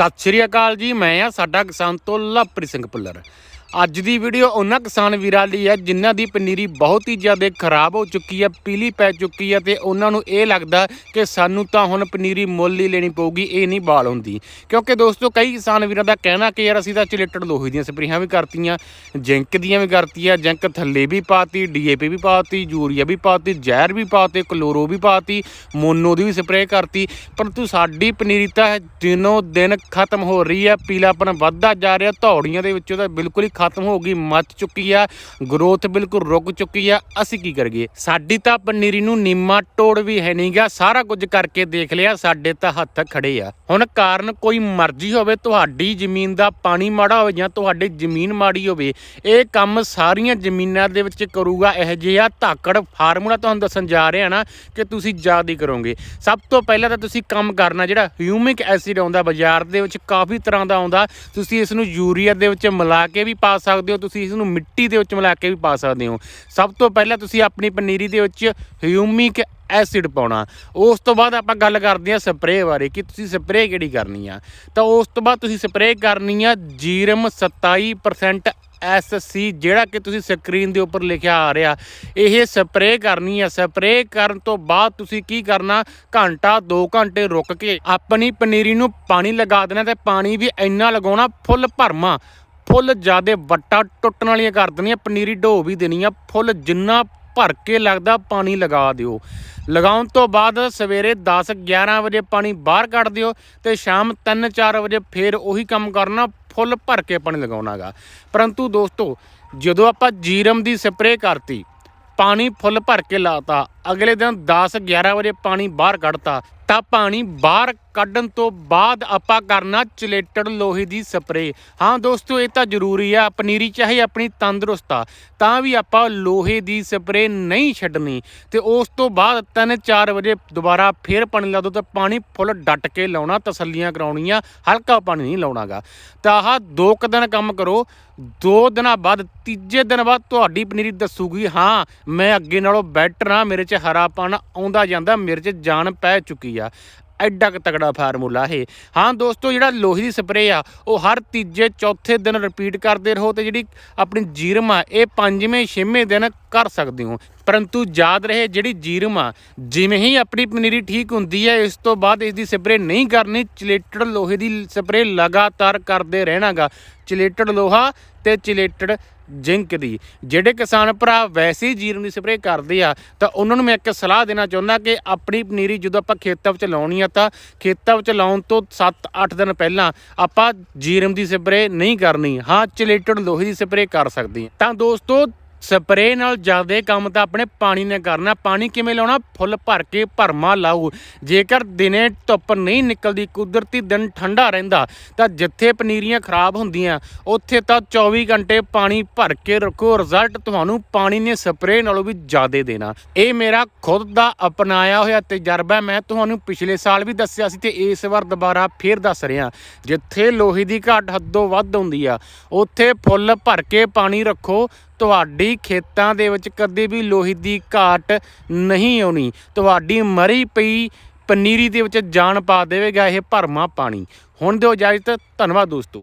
ਸਤਿ ਸ਼੍ਰੀ ਅਕਾਲ ਜੀ ਮੈਂ ਆ ਸਾਡਾ ਕਿਸਾਨ ਤੋਂ ਲਵਪ੍ਰੀਤ ਸਿੰਘ ਪੁੱਲਰ ਅੱਜ ਦੀ ਵੀਡੀਓ ਉਹਨਾਂ ਕਿਸਾਨ ਵੀਰਾਂ ਲਈ ਹੈ, ਜਿਨ੍ਹਾਂ ਦੀ ਪਨੀਰੀ ਬਹੁਤ ਹੀ ਜ਼ਿਆਦਾ ਖਰਾਬ ਹੋ ਚੁੱਕੀ ਹੈ, ਪੀਲੀ ਪੈ ਚੁੱਕੀ ਹੈ ਤੇ ਉਹਨਾਂ ਨੂੰ ਇਹ ਲੱਗਦਾ ਕਿ ਸਾਨੂੰ ਤਾਂ ਹੁਣ ਪਨੀਰੀ ਮੁੱਲ ਹੀ ਲੈਣੀ ਪਊਗੀ, ਇਹ ਨਹੀਂ ਬਾਲ ਹੁੰਦੀ। ਕਿਉਂਕਿ ਦੋਸਤੋ, ਕਈ ਕਿਸਾਨ ਵੀਰਾਂ ਦਾ ਕਹਿਣਾ ਕਿ ਯਾਰ ਅਸੀਂ ਤਾਂ ਚਿਲੇਟਡ ਲੋਹੇ ਦੀਆਂ ਸਪਰੇਹਾਂ ਵੀ ਕਰਤੀਆਂ, ਜਿੰਕ ਦੀਆਂ ਵੀ ਕਰਤੀਆਂ, ਜਿੰਕ ਥੱਲੇ ਵੀ ਪਾਤੀ, ਡੀਏਪੀ ਵੀ ਪਾਤੀ, ਯੂਰੀਆ ਵੀ ਪਾਤੀ, ਜ਼ਹਿਰ ਵੀ ਪਾਤੇ, ਕਲੋਰੋ ਵੀ ਪਾਤੀ, ਮੋਨੋ ਦੀ ਵੀ ਸਪਰੇਅ ਕਰਤੀ। ਪਰੰਤੂ ਸਾਡੀ ਪਨੀਰੀ ਤਾਂ ਦਿਨੋਂ ਦਿਨ ਖਤਮ ਹੋ ਰਹੀ ਹੈ, ਪੀਲਾਪਨ ਵੱਧਦਾ ਜਾ ਰਿਹਾ, ਧੌੜੀਆਂ ਦੇ ਵਿੱਚੋਂ ਤਾਂ ਬਿਲਕੁਲ ਹੀ ਖਤਮ ਹੋ ਗਈ, ਮੱਚ ਚੁੱਕੀ ਆ ਗਰੋਥ ਬਿਲਕੁਲ ਰੁਕ ਚੁੱਕੀ ਆ। ਅਸੀਂ ਕੀ ਕਰੀਏ? ਸਾਡੀ ਤਾਂ ਪਨੀਰੀ ਨੂੰ ਨੀਮਾ ਟੋੜ ਵੀ ਹੈ ਨਹੀਂਗਾ ਸਾਰਾ ਕੁਝ ਕਰਕੇ ਦੇਖ ਲਿਆ, ਸਾਡੇ ਤਾਂ ਹੱਥ ਖੜੇ ਆ। ਹੁਣ ਕਾਰਨ ਕੋਈ ਮਰਜ਼ੀ ਹੋਵੇ, ਤੁਹਾਡੀ ਜ਼ਮੀਨ ਦਾ ਪਾਣੀ ਮਾੜਾ ਹੋਵੇ ਜਾਂ ਤੁਹਾਡੀ ਜ਼ਮੀਨ ਮਾੜੀ ਹੋਵੇ, ਇਹ ਕੰਮ ਸਾਰੀਆਂ ਜ਼ਮੀਨਾਂ ਦੇ ਵਿੱਚ ਕਰੂਗਾ। ਇਹ ਜਿਹਾ ਧਾਕੜ ਫਾਰਮੂਲਾ ਤੁਹਾਨੂੰ ਦੱਸਣ ਜਾ ਰਿਹਾ ਨਾ ਕਿ ਤੁਸੀਂ ਯਾਦ ਹੀ ਕਰੋਗੇ। ਸਭ ਤੋਂ ਪਹਿਲਾਂ ਤਾਂ ਤੁਸੀਂ ਕੰਮ ਕਰਨਾ, ਜਿਹੜਾ ਹਿਊਮਿਕ ਐਸਿਡ ਆਉਂਦਾ, ਬਾਜ਼ਾਰ ਦੇ ਵਿੱਚ ਕਾਫੀ ਤਰ੍ਹਾਂ ਦਾ ਆਉਂਦਾ, ਤੁਸੀਂ ਇਸ ਨੂੰ ਯੂਰੀਆ ਦੇ ਵਿੱਚ ਮਿਲਾ ਕੇ ਵੀ ਪਾ ਪਾ ਸਕਦੇ ਹੋ, ਤੁਸੀਂ ਇਸ ਨੂੰ ਮਿੱਟੀ ਦੇ ਵਿੱਚ ਮਿਲਾ ਕੇ ਵੀ ਪਾ ਸਕਦੇ ਹੋ। ਸਭ ਤੋਂ ਪਹਿਲਾਂ ਤੁਸੀਂ ਆਪਣੀ ਪਨੀਰੀ ਦੇ ਵਿੱਚ ਹਿਊਮਿਕ ਐਸਿਡ ਪਾਉਣਾ। ਉਸ ਤੋਂ ਬਾਅਦ ਆਪਾਂ ਗੱਲ ਕਰਦੇ ਹਾਂ ਸਪਰੇਅ ਬਾਰੇ ਕਿ ਤੁਸੀਂ ਸਪਰੇਅ ਕਿਹੜੀ ਕਰਨੀ ਆ। ਤਾਂ ਉਸ ਤੋਂ ਬਾਅਦ ਤੁਸੀਂ ਸਪਰੇਅ ਕਰਨੀ ਆ ਜੀਰਮ 27% ਐਸਸੀ ਜਿਹੜਾ ਕਿ ਤੁਸੀਂ ਸਕਰੀਨ ਦੇ ਉੱਪਰ ਲਿਖਿਆ ਆ ਰਿਹਾ। ਇਹ ਸਪਰੇਅ ਕਰਨੀ ਹੈ ਸਪਰੇਅ ਕਰਨ ਤੋਂ ਬਾਅਦ ਤੁਸੀਂ ਕੀ ਕਰਨਾ, ਘੰਟਾ 2 ਘੰਟੇ ਰੁਕ ਕੇ ਆਪਣੀ ਪਨੀਰੀ ਨੂੰ ਪਾਣੀ ਲਗਾ ਦੇਣਾ ਤੇ ਪਾਣੀ ਵੀ ਇੰਨਾ ਲਗਾਉਣਾ ਫੁੱਲ ਭਰਮਾ। ਫੁੱਲ ਜਿਆਦੇ ਵੱਟਾ ਟੁੱਟਣ ਵਾਲੀਆਂ ਕਰ ਦੇਣੀਆਂ, ਪਨੀਰੀ ਢੋ ਵੀ ਦੇਣੀ ਆ, ਫੁੱਲ ਜਿੰਨਾ ਭਰ ਕੇ ਲੱਗਦਾ ਪਾਣੀ ਲਗਾ ਦਿਓ। ਲਗਾਉਣ ਤੋਂ ਬਾਅਦ ਸਵੇਰੇ 10 11 ਵਜੇ ਪਾਣੀ ਬਾਹਰ ਕੱਢ ਦਿਓ ਤੇ ਸ਼ਾਮ 3 4 ਵਜੇ ਫੇਰ ਉਹੀ ਕੰਮ ਕਰਨਾ, ਫੁੱਲ ਭਰ ਕੇ ਪਾਣੀ ਲਗਾਉਣਾਗਾ ਪਰੰਤੂ ਦੋਸਤੋ, ਜਦੋਂ ਆਪਾਂ ਜੀਰਮ ਦੀ ਸਪਰੇਅ ਕਰਤੀ, ਪਾਣੀ ਫੁੱਲ ਭਰ ਕੇ ਲਾਤਾ ਅਗਲੇ ਦਿਨ 10 11 ਵਜੇ ਪਾਣੀ ਬਾਹਰ ਕੱਢਤਾ, ਤਾਂ ਪਾਣੀ ਬਾਹਰ ਕੱਢਣ ਤੋਂ ਬਾਅਦ ਆਪਾਂ ਕਰਨਾ ਚਲੇਟਡ ਲੋਹੇ ਦੀ ਸਪਰੇਅ। ਹਾਂ ਦੋਸਤੋ, ਇਹ ਤਾਂ ਜ਼ਰੂਰੀ ਆ, ਪਨੀਰੀ ਚਾਹੇ ਆਪਣੀ ਤੰਦਰੁਸਤ ਆ, ਤਾਂ ਵੀ ਆਪਾਂ ਲੋਹੇ ਦੀ ਸਪਰੇਅ ਨਹੀਂ ਛੱਡਣੀ। ਤੇ ਉਸ ਤੋਂ ਬਾਅਦ 3-4 ਵਜੇ ਦੁਬਾਰਾ ਫੇਰ ਪਾਣੀ ਲਾ ਦੋ ਤਾਂ ਪਾਣੀ ਫੁੱਲ ਡੱਟ ਕੇ ਲਾਉਣਾ, ਤਸੱਲੀਆਂ ਕਰਾਉਣੀਆਂ, ਹਲਕਾ ਪਾਣੀ ਨਹੀਂ ਲਾਉਣਾਗਾ। ਤਾਂ ਆਹ ਦੋ ਕੁ ਦਿਨ ਕੰਮ ਕਰੋ, ਦੋ ਦਿਨਾਂ ਬਾਅਦ, ਤੀਜੇ ਦਿਨ ਬਾਅਦ ਤੁਹਾਡੀ ਪਨੀਰੀ ਦੱਸੂਗੀ, ਹਾਂ, ਮੈਂ ਅੱਗੇ ਨਾਲੋਂ ਬੈਟਰ ਆ, ਮੇਰੇ 'ਚ ਹਰਾਪਣ ਆਉਂਦਾ ਜਾਂਦਾ, ਮਿਰਚ ਜਾਨ ਪੈ ਚੁੱਕੀ ਆ। ਐਡਾ ਕੁ ਤਕੜਾ ਫਾਰਮੂਲਾ ਇਹ। ਹਾਂ ਦੋਸਤੋ, ਜਿਹੜਾ ਲੋਹੇ ਦੀ ਸਪਰੇਅ ਆ, ਉਹ ਹਰ ਤੀਜੇ, ਚੌਥੇ ਦਿਨ ਰਿਪੀਟ ਕਰਦੇ ਰਹੋ ਤੇ ਜਿਹੜੀ ਆਪਣੀ ਜੀਰਮ ਆ, ਇਹ ਪੰਜਵੇਂ, ਛੇਵੇਂ ਦਿਨ ਕਰ ਸਕਦੇ ਹੋ। ਪਰੰਤੂ ਯਾਦ ਰਹੇ ਜਿਹੜੀ ਜੀਰਮ ਆ, ਜਿਵੇਂ ਹੀ ਆਪਣੀ ਪਨੀਰੀ ਠੀਕ ਹੁੰਦੀ ਹੈ ਇਸ ਤੋਂ ਬਾਅਦ ਇਸ ਦੀ ਸਪਰੇਅ ਨਹੀਂ ਕਰਨੀ, ਚਿਲੇਟਡ ਲੋਹੇ ਦੀ ਸਪਰੇਅ ਲਗਾਤਾਰ ਕਰਦੇ ਰਹਿਣਾਗਾ। ਚਿਲੇਟਡ ਲੋਹਾ ਤੇ ਚਿਲੇਟਡ ਜਿੰਕ ਦੀ। ਜਿਹੜੇ ਕਿਸਾਨ ਭਰਾ ਵੈਸੇ ਹੀ ਜੀਰਮ ਦੀ ਸਪਰੇਅ ਕਰਦੇ ਆ, ਤਾਂ ਉਹਨਾਂ ਨੂੰ ਮੈਂ ਇੱਕ ਸਲਾਹ ਦੇਣਾ ਚਾਹੁੰਦਾ ਕਿ ਆਪਣੀ ਪਨੀਰੀ ਜਦੋਂ ਆਪਾਂ ਖੇਤਾਂ ਵਿੱਚ ਲਾਉਣੀ ਆ, ਤਾਂ ਖੇਤਾਂ ਵਿੱਚ ਲਾਉਣ ਤੋਂ 7-8 ਦਿਨ ਪਹਿਲਾਂ ਆਪਾਂ ਜੀਰਮ ਦੀ ਸਪਰੇਅ ਨਹੀਂ ਕਰਨੀ। ਹਾਂ, ਚਿਲੇਟਡ ਲੋਹੇ ਦੀ ਸਪਰੇਅ ਕਰ ਸਕਦੇ ਹਾਂ। ਤਾਂ ਦੋਸਤੋ ਸਪਰੇਅ ਨਾਲ ਜ਼ਿਆਦਾ ਕੰਮ ਤਾਂ ਆਪਣੇ ਪਾਣੀ ਨੇ ਕਰਨਾ। ਪਾਣੀ ਕਿਵੇਂ ਲਾਉਣਾ? ਫੁੱਲ ਭਰ ਕੇ ਭਰਮਾ ਲਾਓ ਜੇਕਰ ਦਿਨੇ ਧੁੱਪ ਨਹੀਂ ਨਿਕਲਦੀ, ਕੁਦਰਤੀ ਦਿਨ ਠੰਡਾ ਰਹਿੰਦਾ, ਤਾਂ ਜਿੱਥੇ ਪਨੀਰੀਆਂ ਖਰਾਬ ਹੁੰਦੀਆਂ, ਉੱਥੇ ਤਾਂ 24 ਘੰਟੇ ਪਾਣੀ ਭਰ ਕੇ ਰੱਖੋ। ਰਿਜ਼ਲਟ ਤੁਹਾਨੂੰ ਪਾਣੀ ਨੇ ਸਪਰੇਅ ਨਾਲੋਂ ਵੀ ਜ਼ਿਆਦਾ ਦੇਣਾ। ਇਹ ਮੇਰਾ ਖੁਦ ਦਾ ਅਪਣਾਇਆ ਹੋਇਆ ਤਜਰਬਾ ਮੈਂ ਤੁਹਾਨੂੰ ਪਿਛਲੇ ਸਾਲ ਵੀ ਦੱਸਿਆ ਸੀ ਤੇ ਇਸ ਵਾਰ ਦੁਬਾਰਾ ਫੇਰ ਦੱਸ ਰਿਹਾ। ਜਿੱਥੇ ਲੋਹੇ ਦੀ ਘਾਟ ਹੱਦੋਂ ਵੱਧ ਹੁੰਦੀ ਆ, ਉੱਥੇ ਫੁੱਲ ਭਰ ਕੇ ਪਾਣੀ ਰੱਖੋ। ਤੁਹਾਡੀ ਖੇਤਾਂ ਦੇ ਵਿੱਚ ਕਦੇ ਵੀ ਲੋਹੇ ਦੀ ਘਾਟ ਨਹੀਂ ਆਉਣੀ। ਤੁਹਾਡੀ ਮਰੀ ਪਈ ਪਨੀਰੀ ਦੇ ਵਿੱਚ ਜਾਨ ਪਾ ਦੇਵੇਗਾ ਇਹ ਭਰਮਾ ਪਾਣੀ। ਹੁਣ ਦਿਓ ਇਜਾਜ਼ਤ, ਧੰਨਵਾਦ ਦੋਸਤੋ।